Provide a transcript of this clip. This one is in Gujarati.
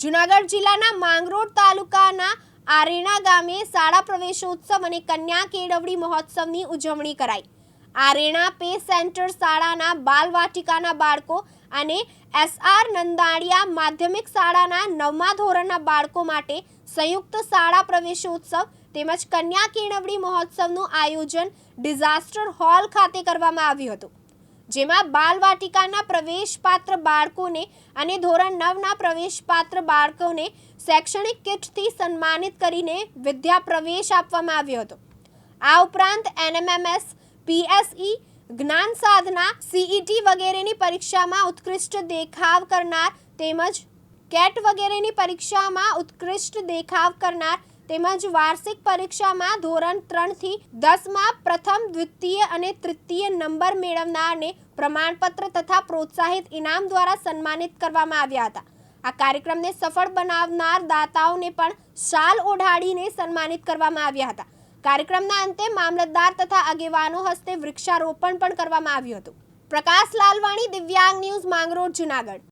જુનાગઢ જિલ્લાના માંગરોળ તાલુકાના આરેણા ગામે શાળા પ્રવેશોત્સવ અને કન્યા કેળવણી મહોત્સવની ઉજવણી કરાઈ. આરેણા પે સેન્ટર શાળાના બાલવાટિકાના બાળકો અને એસઆર નંદાળિયા માધ્યમિક શાળાના નવમા ધોરણના બાળકો માટે સંયુક્ત શાળા પ્રવેશોત્સવ તેમજ કન્યા કેળવણી મહોત્સવનું આયોજન ડિઝાસ્ટર હોલ ખાતે કરવામાં આવ્યું હતું. જેમાં બાલવાટિકાના પ્રવેશપાત્ર બાળકોને અને ધોરણ નવના પ્રવેશપાત્ર બાળકોને શૈક્ષણિક કિટથી સન્માનિત કરીને વિદ્યા પ્રવેશ આપવામાં આવ્યો હતો. આ ઉપરાંત એનએમએમએસ, પીએસઈ, જ્ઞાન સાધના, સીઈટી વગેરેની પરીક્ષામાં ઉત્કૃષ્ટ દેખાવ કરનાર તેમજ કેટ વગેરેની પરીક્ષામાં ઉત્કૃષ્ટ દેખાવ કરનાર તેમજ વાર્ષિક પરીક્ષામાં ધોરણ ત્રણથી દસમાં પ્રથમ, દ્વિતીય અને તૃતીય નંબર મેળવનારને પ્રમાણપત્ર તથા પ્રોત્સાહિત ઇનામ દ્વારા સન્માનિત કરવામાં આવ્યા હતા. આ કાર્યક્રમને સફળ બનાવનાર દાતાઓને પણ શાલ ઓઢાડીને સન્માનિત કરવામાં આવ્યા હતા. કાર્યક્રમના અંતે મામલતદાર તથા આગેવાનો હસ્તે વૃક્ષારોપણ પણ કરવામાં આવ્યું હતું. પ્રકાશ લાલવાણી, દિવ્યાંગ ન્યૂઝ માંગરોળ, જુનાગઢ.